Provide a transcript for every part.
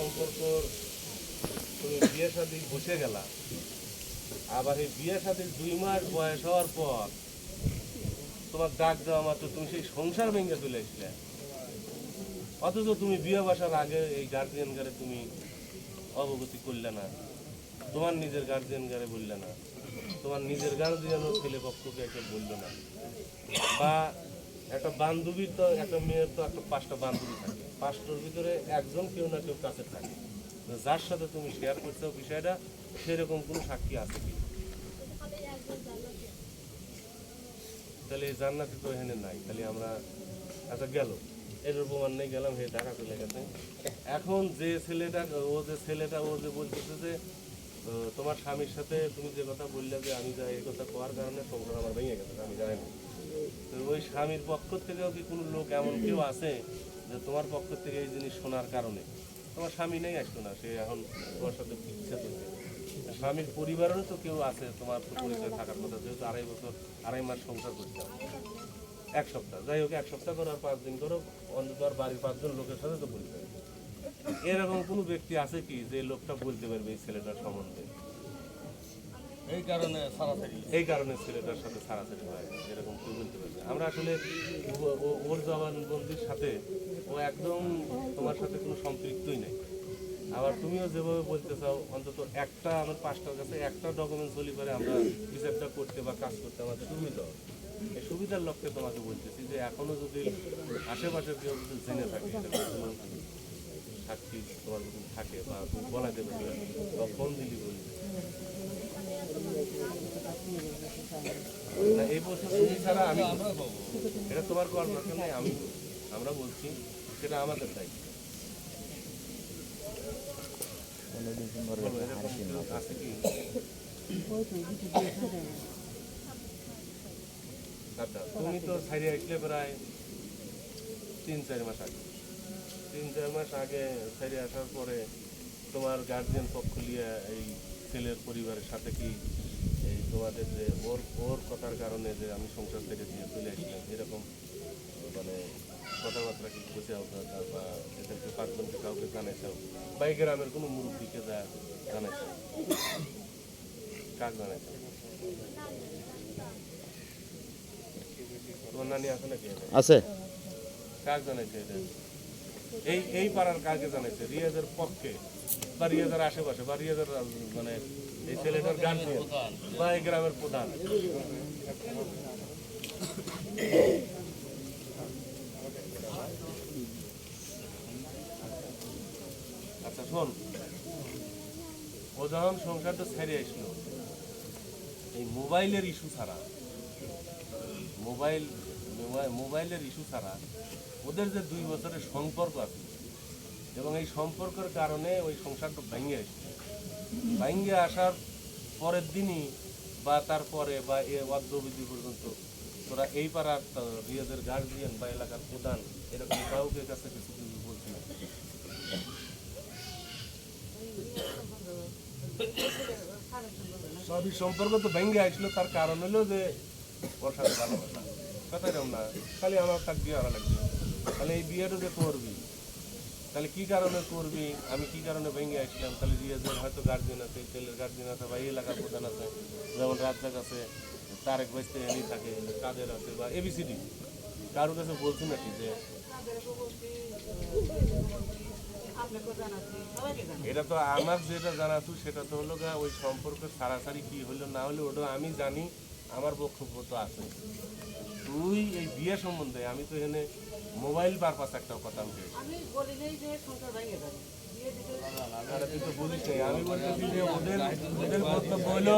সম্পর্ক বিয়ে শাদী বসে গেলা। আবার এই বিয়ে শাদী দুই মাস বয়স হওয়ার পর তোমার ডাক দেওয়া মাত্র তুমি সেই সংসার ভেঙে চলে আসলে অথচ তুমি বিয়ে বসার আগে এই গার্জিয়ান গারে তুমি অবগতি করলে না। তোমার নিজের গার্জিয়ান গারে বললে না। তোমার নিজের গার্জিয়ানও ছেলে পক্ষকে এসে বলল না। বা একটা বান্ধবীর তো, একটা মেয়ের তো একটা পাঁচটা বান্ধবী থাকে। পাঁচটার ভিতরে একজন কেউ না কেউ কাছে থাকে। যার সাথে তুমি শেয়ার করছ বিষয়টা, সেরকম কোনো সাক্ষী আছে কি? তাহলে এই জান্নাতে তো এখানে নাই। তাহলে আমরা আচ্ছা গেল। এর প্রমাণ নেই, গেলাম, হে ঢাকা চলে গেছে। এখন যে ছেলেটা, ও যে ছেলেটা, ও যে বলতেছে যে তোমার স্বামীর সাথে তুমি যে কথা বললে যে আমি যা এই কথা কোয়ার কারণে সংসার আমার ভেঙে গেছে, আমি জানি না। তো ওই স্বামীর পক্ষ থেকেও কি কোনো লোক এমন কেউ আছে? যে তোমার পক্ষ থেকে এই জিনিস শোনার কারণে। তোমার স্বামী নেই আসতো না, সে এখন তোমার সাথে ইচ্ছা হয়েছে স্বামীর পরিবারেরও তো কেউ আছে, তোমার পরিচয় থাকার কথা, যেহেতু আড়াই বছর, আড়াই মাস সংসার করতে এক সপ্তাহ। যাই হোক, এক সপ্তাহ করো আর পাঁচ দিন করো অন্তত আর বাড়ির পাঁচজন লোকের সাথে তো পরিচয় এরকম কোনো ব্যক্তি আছে কি যে লোকটা বলতে পারবে এই ছেলেটার সম্বন্ধে? এই কারণে সারাসারি। এই কারণে ছেলেটার সাথে ছাড়াছাড়ি হয় এরকম কেউ বলতে পারবে আমরা আসলে ওর জবানবন্দির সাথে ও একদম তোমার সাথে কোনো সম্পৃক্তই নেই। আবার তুমিও যেভাবে বলতে চাও অন্তত একটা আমার পাঁচটার কাছে একটা ডকুমেন্টস হলে পরে আমরা বিচারটা করতে বা কাজ করতে আমাদের সুবিধা হবে। এই সুবিধার লক্ষ্যে তোমাকে বলতেছি যে এখনও যদি আশেপাশে কেউ যদি জেনে থাকে সাক্ষী তোমার থাকে বা বলা দেবে বা ফোন দিলি বলবে না, এই তুমি ছাড়া আমি এটা তোমার দরকার নেই আমি আমরা বলছি সেটা আমাদের আচ্ছা তুমি তো সাইডে আসলে প্রায় তিন, চার মাস আগে। তিন, চার মাস আগে সাইডে আসার পরে তোমার গার্জিয়ান পক্ষ নিয়ে এই ছেলের পরিবারের সাথে কি এই তোমাদের যে ওর ওর কথার কারণে যে আমি সংসার থেকে দিয়ে চলে আসলাম এরকম মানে কথাবার্তা কি বসে আপনারা বা এদেরকে পাঁচজনকে কাউকে জানাইছাও? বা এই গ্রামের কোনো মুরব্বীকে যা জানাইছাও? কাক জানাইছাও? তোমার নানি আছে নাকি আছে। কাক জানাইছে এটা? এই এই পাড়ার কাকে জানাইছে? রিয়াজের পক্ষে? বা রিয়াজের আশেপাশে বা রিয়াজের মানে এই ছেলেটার গার্জিয়ান বা এই গ্রামের প্রধান। আচ্ছা শোন। ও যখন সংসারটা ছেড়ে আসলো, এই মোবাইলের ইস্যু ছাড়া, মোবাইল- মোবাইলের ইস্যু ছাড়া ওদের যে দুই বছরের সম্পর্ক আছে এবং এই সম্পর্কের কারণে ওই সংসারটা ভেঙে আসছে। ভেঙে আসার পরের দিনই বা তারপরে বা এ অদ্যবিধি পর্যন্ত তোরা এই পাড়ার আহ, রিয়াদের গার্জিয়ান বা এলাকার প্রধান এরকম কাউকে কাছে কিছু কিছু বলছি না। সবই সম্পর্ক তো ভেঙে আসলো তার কারণ হলো যে সাথে ভালোবাসা। কথা এরকম না খালি আমার তার বিয়ে হারা লাগবে। তাহলে এই বিয়েটা যে করবি? তাহলে কি কারণে করবি? আমি কি কারণে ভেঙে আসলাম? তাহলে রিয়াজের হয়তো গার্জেন আছে, তেলের গার্জেন আছে, বা এলাকার প্রধান আছে। যেমন রাজ্জাক আছে, তারেক বাইসতে এনি থাকে, কাদের আছে, বা এবিসিডি কারোর কাছে বলছি নাকি যে, এটা তো আমার যেটা জানাতু সেটা তো হলো গা ওই সম্পর্ক সারাসারি কি হলো, না হলো, ওটা আমি জানি, আমার বক্তব্য তো আছে। তুই এই বিয়ে সম্বন্ধে, আমি তো এখানে মোবাইল পারপাস একটা কথা আমি আমি বলি নাই যে সংসার ভেঙে যাবে বিয়ে দিতে আরে তুই তো বলিস নাই। আমি বলতেছি যে ওদের ওদের বক্তব্য হলো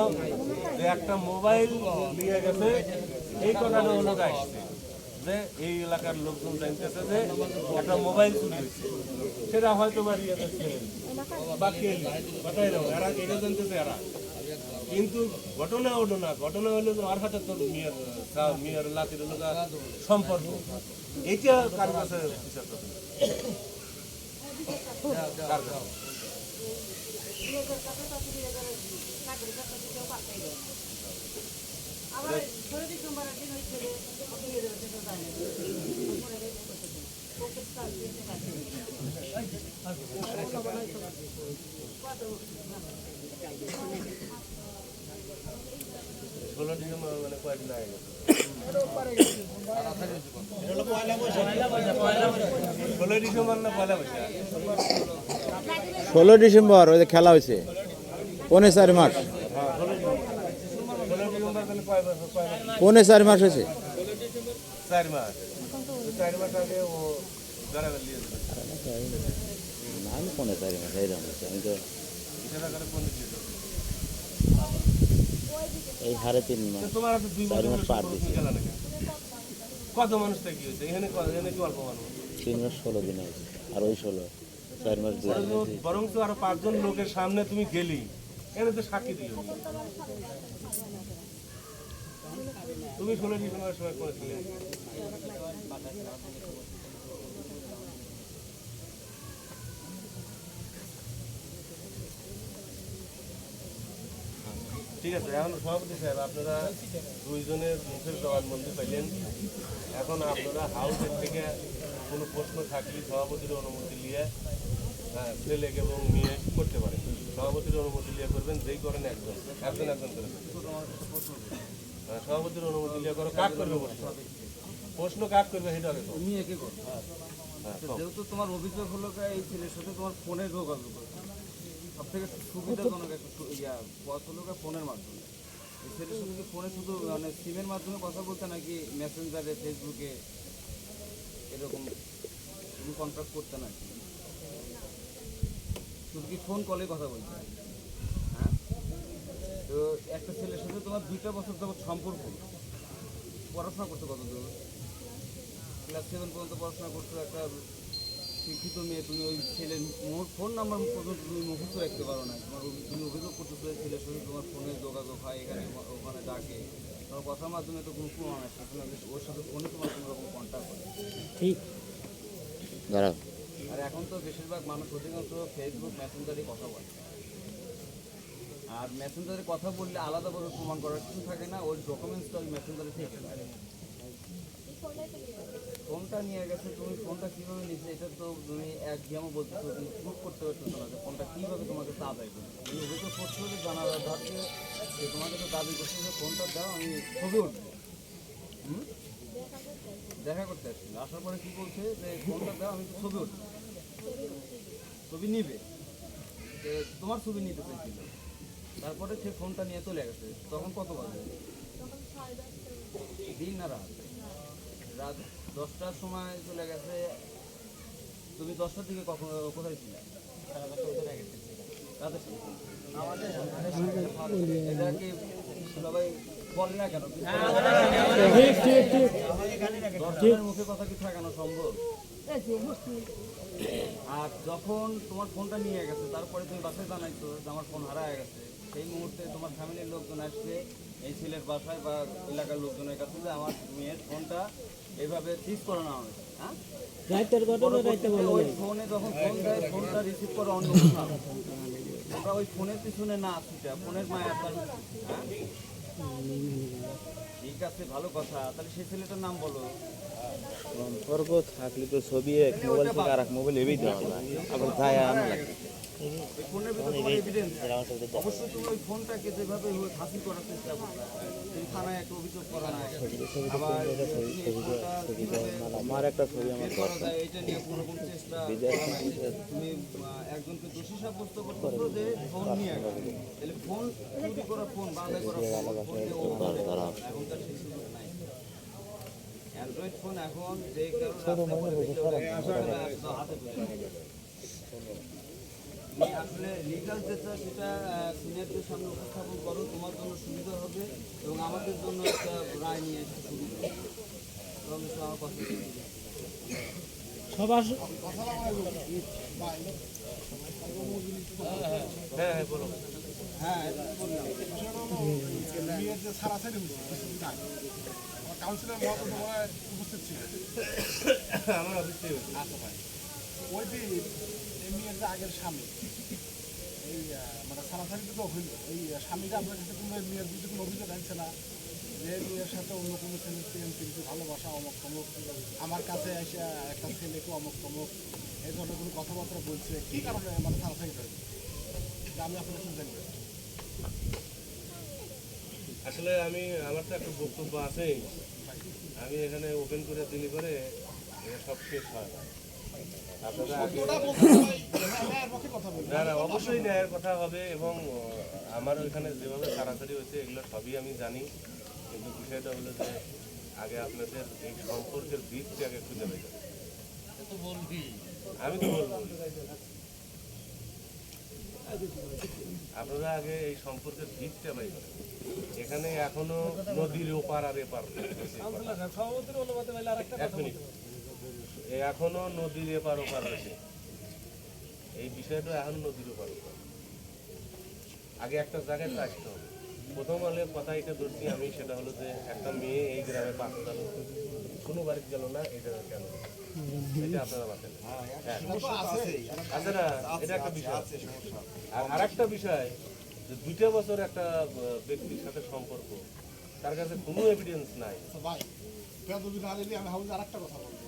যে একটা মোবাইল নিয়ে গেছে। এই কথাটা হলো আসছে। যে এই এলাকার লোকজন জানতেছে যে একটা মোবাইল চুরি হয়েছে। সেটা হয়তো বা কে এরা এটা জানতেছে এরা। কিন্তু ঘটনা ওটো না ঘটনা হলো যে ওর হাতে তোর মেয়ের তা- মেয়ের লাতির হলো গা সম্পর্ক এইটা কার কাছে বিচার করতে হবে? কার ষোলো ডিসেম্বর মানে কয়েকদিন আগে গেছে। ডিসেম্বর না পয়লা বৈশাখ? ষোলো ডিসেম্বর ওই খেলা হয়েছে। পৌনে চার মাস। পৌনে চার মাস হয়েছে। চার মাস। আগে ও আমি পৌনে চার মাস এইরকম আমি তো সেটা করে কোন দিকে যাবে? এই হারে তিন মাস। তোমার চার মাস পার কেন? কত মানুষ কি হয়েছে? এখানে এখানে কি অল্প মানুষ? তিন মাস ষোলো দিন হয়েছে। আর ওই ষোলো চার মাস বরং তো আরও পাঁচজন লোকের সামনে তুমি গেলি। এখানে তো সাক্ষী দিও। তুমি ষোলো ডিসেম্বরের সময় করেছিলে। ঠিক আছে এখন সভাপতি সাহেব আপনারা দুইজনের মুখের জবানবন্দি পাইলেন। এখন আপনারা হাউসের থেকে কোনো প্রশ্ন থাকলে সভাপতির অনুমতি নিয়ে হ্যাঁ, ছেলে এবং মেয়ে করতে পারেন। সভাপতির অনুমতি নিয়ে করবেন যেই করেন একজন। একজন একজন করে হ্যাঁ, সভাপতির অনুমতি নিয়ে করো কাক করবে প্রশ্ন প্রশ্ন কাক করবে সেটা আগে করো। হ্যাঁ, তো যেহেতু তোমার অভিযোগ হলো এই ছেলের সাথে তোমার ফোনে যোগাযোগ সব থেকে সুবিধাজনক একটা পথ হলো ফোনের মাধ্যমে। ছেলের কি ফোনে শুধু মানে সিমের মাধ্যমে কথা বলতে নাকি মেসেঞ্জারে ফেসবুকে এরকম তুমি কন্ট্যাক্ট করতে নাকি? শুধু কি ফোন কলে কথা বলতে হ্যাঁ? তো একটা ছেলের সাথে তোমার দুইটা বছর যাবত সম্পর্ক। পড়াশোনা করতে কত দূর ক্লাস সেভেন পর্যন্ত পড়াশোনা করছ, একটা শিক্ষিত মেয়ে তুমি ওই ছেলের ফোন নাম্বার পর্যন্ত তুমি মুখস্থ রাখতে পারো না। তোমার তুমি অভিযোগ করতেছো ছেলের সাথে তোমার ফোনে যোগাযোগ হয় এখানে ওখানে ডাকে। তোমার কথার মাধ্যমে তো কোনো প্রমাণ যে ওর সাথে ফোনে তোমার কোনো রকম কন্ট্যাক্ট করে ঠিক। আর এখন তো বেশিরভাগ মানুষ অধিকাংশ ফেসবুক মেসেঞ্জারে কথা বলে। আর মেসেঞ্জারে কথা বললে আলাদাভাবে প্রমাণ করার কিছু থাকে না ওই ডকুমেন্টসটা ওই মেসেঞ্জারে থেকে যায়। ফোনটা নিয়ে গেছে, তুমি ফোনটা কীভাবে নিয়েছে এটা তো তুমি এক গেমও বলতেছো তুমি প্রুভ করতে পারতেছো না যে ফোনটা কীভাবে তোমাকে তা দেয়? তুমি অভিযোগ করছ যে জানা যাচ্ছে যে তোমাকে তো দাবি করছে যে ফোনটা দাও, আমি ছবি উঠবো। দেখা করতে আসছিল আসার পরে কি বলছে যে ফোনটা দাও, আমি ছবি উঠবো। ছবি নিবে? তোমার ছবি নিতে চাইছিল। তারপরে সে ফোনটা নিয়ে চলে গেছে। তখন কত বাজে? দিন না রাত? রাত দশটার সময় চলে গেছে। তুমি দশটার দিকে কখন কোথায় ছিলে? সবাই বলে না কেন? দশজনের মুখে কথা কি থাকানো সম্ভব? আর যখন তোমার ফোনটা নিয়ে গেছে তারপরে তুমি বাসায় জানাইছো যে আমার ফোন হারায় গেছে। সেই মুহূর্তে তোমার ফ্যামিলির লোকজন আসছে এই ছেলের বাসায় বা এলাকার লোকজনের কাছে যে আমার মেয়ের ফোনটা এইভাবে ঠিক করে নেওয়া হয়েছে হ্যাঁ? ওই ফোনে যখন ফোন দেয় ফোনটা রিসিভ করে অন্য ওই ফোনের পিছনে না আসিটা ফোনের মায়া হ্যাঁ? ঠিক আছে ভালো কথা। তাহলে সেই ছেলেটার নাম বলো। সম্পর্ক থাকলে তো ছবি এক মোবাইল থেকে আর এক মোবাইল এবেই দেওয়া যায় আবার যায় আনা লাগে। ওই ফোনের ভিতরে তোমার এভিডেন্স অবশ্যই তুমি ওই ফোনটাকে যেভাবে হোক হাসিল করার চেষ্টা করবে তুমি থানায় একটা অভিযোগ করা না আবার তুমি এই ফোনটা কীভাবে আমার একটা ছবি আমার বের অ্যান্ড্রয়েড ফোন এখন যে কারও রাস্তায় পড়ে দেখলে ওরা একদম হাতে আসলে লিগাল যেটা সেটা সিনিয়রদের সামনে উপস্থাপন করো তোমার জন্য সুবিধা হবে এবং আমাদের জন্য একটা রায় নিয়ে আসতে সুবিধা হবে কথা হ্যাঁ হ্যাঁ বলো হ্যাঁ বললাম যে কাউন্সিলর মহাতো তোমার উপস্থিত ছিল? আমার হয়েছে। আচ্ছা ভাই ওই দিন এই মেয়ের যে আগের স্বামী। এই মানে ছাড়াছাড়ি তো হইল। এই স্বামীটা আপনার কাছে কোনো মেয়ের বিরুদ্ধে কোনো অভিযোগ আনছে না? যে মেয়ের সাথে অন্য কোনো ছেলের প্রেম কিন্তু ভালোবাসা অমক তমক। আমার কাছে এসে একটা ছেলেকে অমক তমক। এই ধরনের কোনো কথাবার্তা বলছে। কি কারণে মানে ছাড়াছাড়ি করে আমি আপনার কাছে জানি আসলে আমি আমার তো একটা বক্তব্য আছেই আমি এখানে ওপেন করে দিলি করে সব শেষ হয় না। না না অবশ্যই ন্যায়ের কথা হবে এবং আমার ওইখানে যেভাবে তাড়াতাড়ি হয়েছে এগুলো সবই আমি জানি। কিন্তু বিষয়টা হলো যে আগে আপনাদের এই সম্পর্কের দিকটা আগে খুঁজে করতে আমি তো বলব। আপনারা আগে এই সম্পর্কের দিকটা বাই করেন। এখানে এখনও নদীর ওপার আর এপার এক মিনিট। এখনও নদীর এপার ওপার রয়েছে। এই বিষয়টা এখন নদীর ওপার ওপার। আগে একটা জায়গায় আসতে হবে। প্রথম আলে কথা এটা ধরছি আমি সেটা হলো যে একটা মেয়ে এই গ্রামে পাঁচ গেল কোনো বাড়িতে গেল না এটা কেন? এটা আপনারা বাতেন হ্যাঁ। আছে না এটা একটা বিষয়। আর আরেকটা বিষয় যে দুইটা বছর একটা ব্যক্তির সাথে সম্পর্ক তার কাছে কোনো এভিডেন্স নাই। ভাই বেদবি না দিলে আমি ভাবছি আর একটা কথা বলব।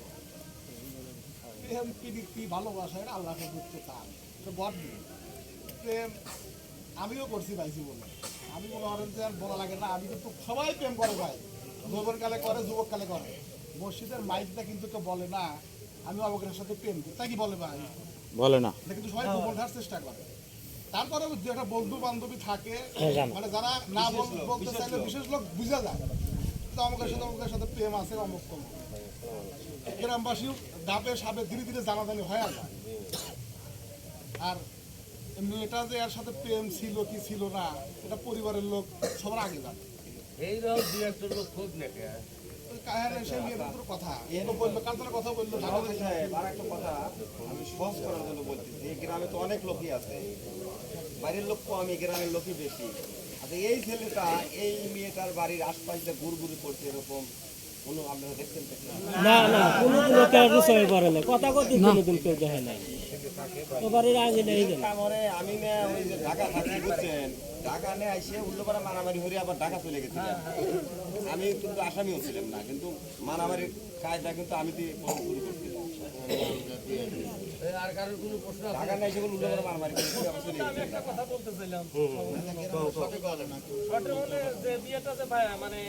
প্রেম প্রীতি ভালোবাসা এটা আল্লাহ করতে চান। বদ প্রেম আমিও করছি ভাই জীবনে। আমি মনে করেন যে আর বলা লাগে না আমি কিন্তু সবাই প্রেম করে ভাই। যৌবন কালে করে যুবক কালে করে। মসজিদের মাইকটা কিন্তু কেউ বলে না আমি অবগ্রের সাথে প্রেম করি। তাই কি বলে ভাই? বলে না। কিন্তু সবাই গোপন চেষ্টা করে। তারপরে যে একটা বন্ধু বান্ধবী থাকে মানে যারা না বলতে চাইলে বিশেষ লোক বুঝা যায়। তো অমুকের সাথে অমুকের সাথে প্রেম আছে অমুক গ্রামবাসী ডাবে সাবে ধীরে ধীরে জানাজানি হয়ে যায়। আর মেয়েটা যে এর সাথে প্রেম ছিল কি ছিল না এটা পরিবারের লোক সবার আগে জানে। এইরকম দু একটা লোক খোঁজ নেকে কথা। কথা বলল? ঢাকা আর একটা কথা আমি সহজ করার জন্য বলতেছি এই গ্রামে তো অনেক লোকই আছে। বাইরের লোক এই গ্রামের লোকই বেশি। আচ্ছা এই ছেলেটা এই মেয়েটার বাড়ির আশপাশ দিয়ে ঘুরঘুরি করছে এরকম কোনো আপনারা দেখছেন দেখছেন না না কোনোদিন কেউ রুসয়ে না। কথা কথি কেউ দেখে নাই। আমি না ওই যে ঢাকা থাকি বুঝছেন ঢাকা নিয়ে এসে উল্টোপাড়া মারামারি হয়ে আবার ঢাকা চলে গেছিলাম। আমি কিন্তু আসামিও ছিলাম না কিন্তু মারামারির কাজটা কিন্তু আমি তো শুরু করছিলাম ঢাকা নিয়ে এসে উল্টোপাড়া মারামারি কথা বলতে চাইলাম। মানে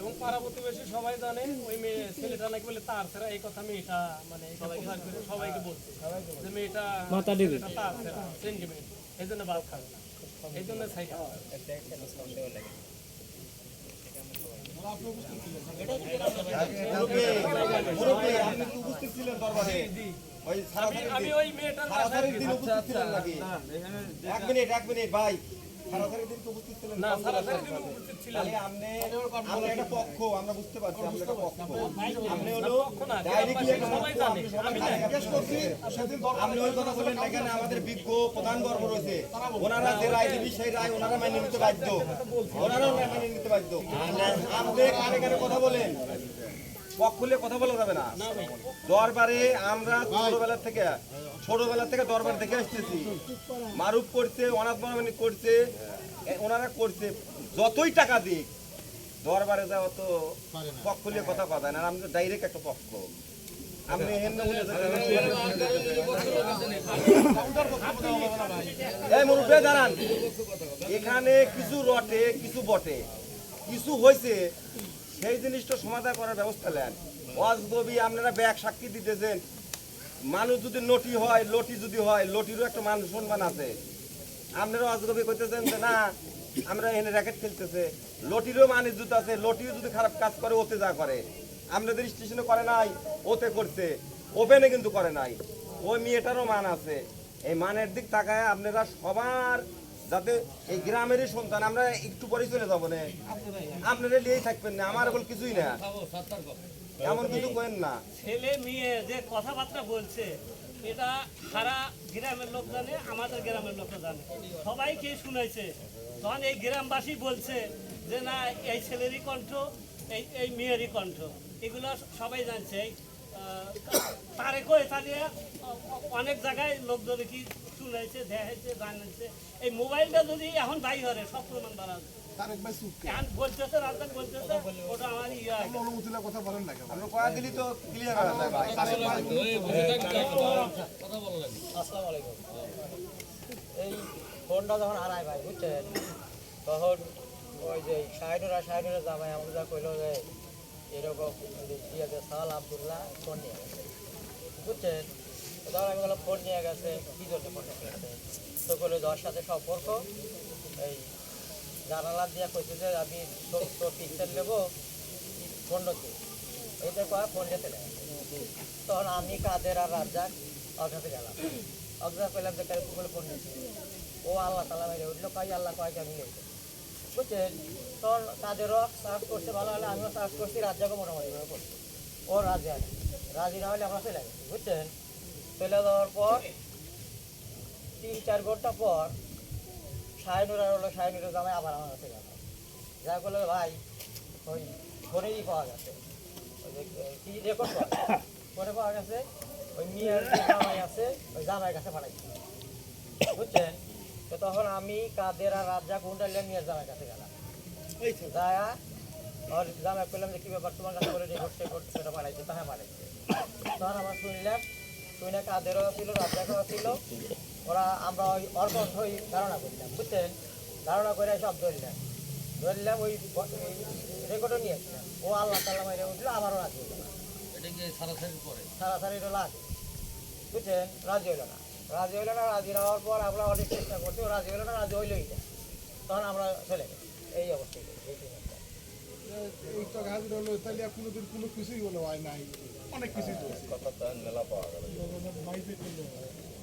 এবং পাড়া প্রতিবেশী সবাই জানে ওই মেয়ে ছেলেটা নাকি বলে তার ছাড়া এই কথা মেয়েটা মানে প্রচার করে সবাইকে বলছে যে মেয়েটা ছেলেটা তার ছাড়া সেন্টিমেন্ট এই জন্য বাদ খাবে না এই জন্য সারাদিন আমি ওই মেয়েটার? এক মিনিট, এক মিনিট, ভাই। আমাদের বিজ্ঞ প্রধান গর্ব রয়েছে। ওনারা যে রায় দিবি সেই রায় ওনারা মেনে নিতে বাধ্য। ওনারাও মেনে নিতে বাধ্য। আপনি কানে কানে কথা বলেন। পক্ষ খুলে কথা বলা যাবে না। দরবারে আমরা ছোটবেলা থেকে ছোটবেলা থেকে দরবার দেখে আসতেছি মারুফ করছে, অনাথ মানবানি করছে ওনারা করছে। যতই টাকা দিক, দরবারে যাওয়া তো পক্ষ খুলে কথা কথা না। আমি ডাইরেক্ট একটা পক্ষ। আপনি এই মুরব্বী, দাঁড়ান। এখানে কিছু রটে, কিছু বটে। কিছু হয়েছে সেই জিনিসটা সমাধান করার ব্যবস্থা নেন। অজগবি আপনারা ব্যাগ সাক্ষী দিতেছেন। মানুষ যদি নটি হয়, লটি যদি হয়, লটিরও একটা মান সম্মান আছে। আপনারা অজগবি করতেছেন যে, না, আমরা এখানে র্যাকেট খেলতেছে। লটিরও মান ইজ্জত আছে, লটিও যদি খারাপ কাজ করে, ওতে যা করে। আপনাদের স্টেশনে করে নাই, ওতে করছে। ওপেনে কিন্তু করে নাই। ওই মেয়েটারও মান আছে। এই মানের দিক তাকায় আপনারা সবার যাতে এই গ্রামেরই সন্তান, আমরা একটু পরে চলে যাব না। আপনারা নিয়েই থাকবেন না, আমার এখন কিছুই না। এমন কিছু করেন না। ছেলে, মেয়ে যে কথাবার্তা বলছে, এটা সারা গ্রামের লোক জানে, আমাদের গ্রামের লোক জানে। সবাইকে শুনেছে? তখন এই গ্রামবাসী বলছে যে, না, এই ছেলেরই কণ্ঠ, এই এই মেয়েরই কণ্ঠ। এগুলো সবাই জানছে। তারে কয়ে তাহলে অনেক জায়গায় লোকজন কি শুনেছে দেখেছে জানেছে। এই মোবাইলটা যদি এখন বাই হরে সব প্রমাণ বাড়া আমার ইয়ে আপনি অনুমতিলে কথা বলেন না কেন? আমরা কয়া দিলি তো ক্লিয়ার যায় ভাই তারেক ভাই আসসালামু আলাইকুম। এই ফোনটা যখন হারায় ভাই বুঝছেন? তখন ওই যে শাহিনুরা শাহিনুরা জামাই আমাকে যা কইলো যে এরকম আবদুল্লাহ ফোন নিয়ে গেছে বুঝছেন? তো তখন আমি বললাম ফোন নিয়ে গেছে? তো যার সাথে সম্পর্ক? এই কইছে যে, আমি পিকচার নেব ফোন নেয় তখন আমি, কাদের আর রাজ্জাক কাছে গেলাম। কাছে পেলাম যে কেন ফোন ও আল্লাহ তালা মেরে উঠল, কয়, আল্লাহ কয় আমি নিয়েছি বুঝছেন? তখন কাদেরও সার্চ করছে ভালো হলে আমিও সার্চ করছি রাজ্জাকও মোটামুটি ভাবে করছি। ও রাজি আছে রাজি না হলে আমরা চলে গেছি বুঝছেন? চলে যাওয়ার পর, তিন, চার ঘণ্টা পর, শাহিনুর আর হলো শাহিনুরের জামাই আবার আমার কাছে গেল যা করল ভাই, ওই ফোনেরই পাওয়া গেছে। ওই কি রেকর্ড করা পরে পাওয়া গেছে, ওই মিয়ার জামাই আছে, ওই জামাইয়ের কাছে পাঠাইছি। বুঝছেন? তো তখন আমি কাদের আর রাজা কুন্ডালিয়া নিয়ে জামাইয়ের কাছে গেলাম। যায়া ওর জামাই পেলাম যে কি ব্যাপার তোমার কাছে করে রেকর্ড টেকর্ড সেটা পাঠাইছে তাহা পাঠাইছে তখন আমরা শুনলাম শুনে কাদেরও ছিল রাজাকেও ছিল। ওরা আমরা ওই ওর কণ্ঠই ধারণা করলাম বুঝছেন? ধারণা করে সব ধরলাম। ধরলাম ওই রেকর্ডও নিয়ে আসলাম ও আল্লাহ তাল্লাহ মাইরে উঠল আমারও রাজি হলো না। সারাসারি তো লাগে বুঝছেন? রাজি হইল না। রাজি হইল না রাজি না হওয়ার পর আমরা অনেক চেষ্টা করছি রাজি হইল না রাজি হইলোই না। তখন আমরা চলে গেছি। এই অবস্থায় কোনো কিছুই হলো হয় নাই। অনেক কিছুই মেলা পাওয়া হয়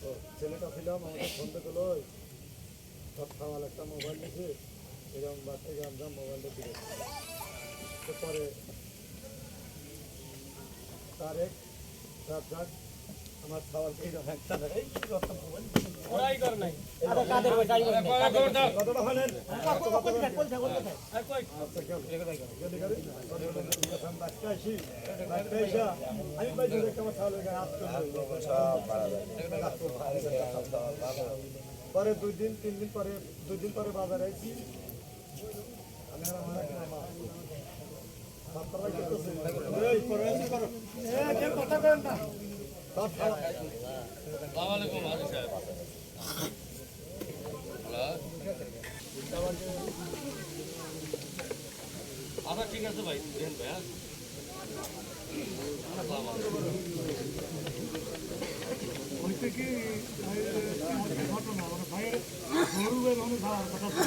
তো ছেলেটা ছিলাম আমাকে ফোন লই সব খাওয়াল একটা মোবাইল নিয়েছে এরকম বাচ্চা আমরা মোবাইলটা দিয়ে তারপরে পরে তারেক রাজ্জাক আমার একটা এই রকম আরে কাদের কতটা হলেন? আচ্ছা আমি পাইছি দেখতে আমার ছাগলের গায়ে পরে দুই দিন তিন দিন পরে দুই দিন পরে বাজারে আইছি। আমি আমার মামা। এই কথা বলেন না। আচ্ছা ঠিক আছে ভাই দেখেন ভাই? হইতে কি ঘটনা মানে ভাইয়ের গরু বের মানে খাওয়ার কথা ছিল।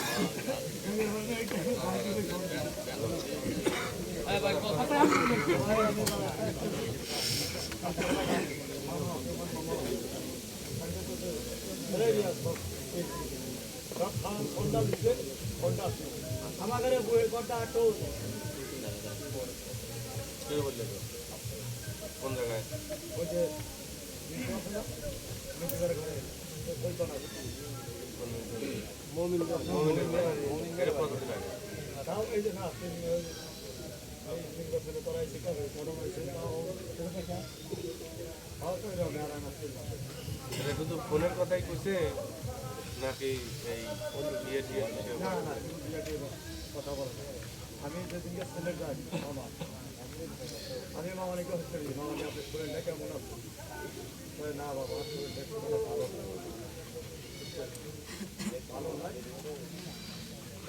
এই আমাদের বইয়ের কথা বললে কোন জায়গায় ওই যে মিটিংয়ের ঘরে ওই তো না মমিন এটা কতদিন আগে তাও এই যে না তিনি ওই এই তিন বছরে করাই শিখাবে বড় হয়েছে দেখা। এটা শুধু ফোনের কথাই কইছে নাকি এই ইয়ে টিয়ে না না কথা বলে আমি যেদিনকে ছেলে যাই মামা আমি মামানিকে হচ্ছে মামানি আপনি শরীরটা কেমন আছে? বলে, না বাবা আমার শরীরটা ভালো। ভালো নাই।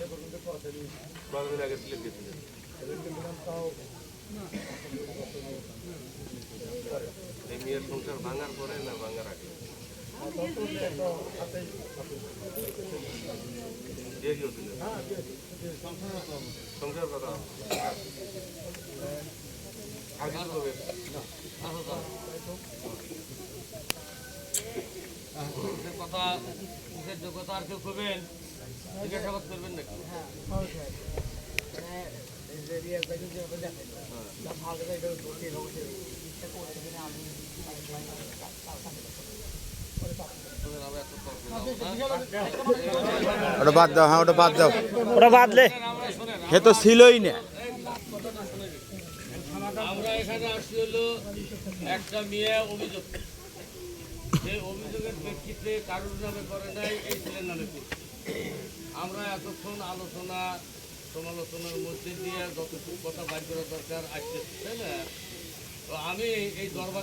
এ পর্যন্ত কথা নেই আগে সিলেট গেছিলেন? মেয়ের সংসার ভাঙার পরে না ভাঙার আগে। হ্যাঁ সংসার কথা আর হবে কথা যোগ্যতা আর কেউ করবেন জিজ্ঞাসাবাদ করবেন নাকি ওটা বাদ দাও হ্যাঁ ওটা বাদ দাও। ওটা বাদলে সে তো ছিলই না। আমরা এখানে আসছি হলো একটা মেয়ে অভিযোগ। সেই অভিযোগের প্রেক্ষিতে কারোর নামে করে নাই এই ছেলের নামে আমরা এতক্ষণ আলোচনা সমালোচনার মধ্যে দিয়ে যতটুকু কথা বাইর করা দরকার আসতেছে তাই না? তো আমি এই দরবারে